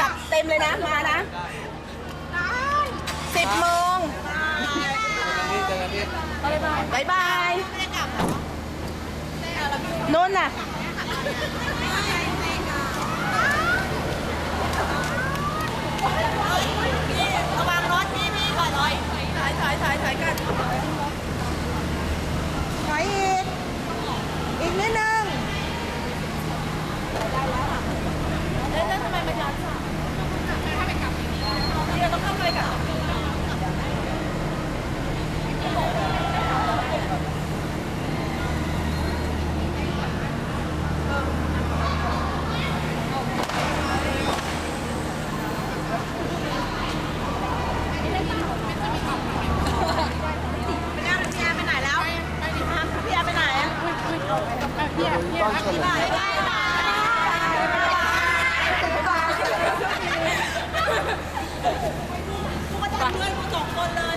จัดเต็มเลยนะมานะสิบโมงบายบาย นู้นน่ะ มึงมาทำเพื่อนกูสองคนเลย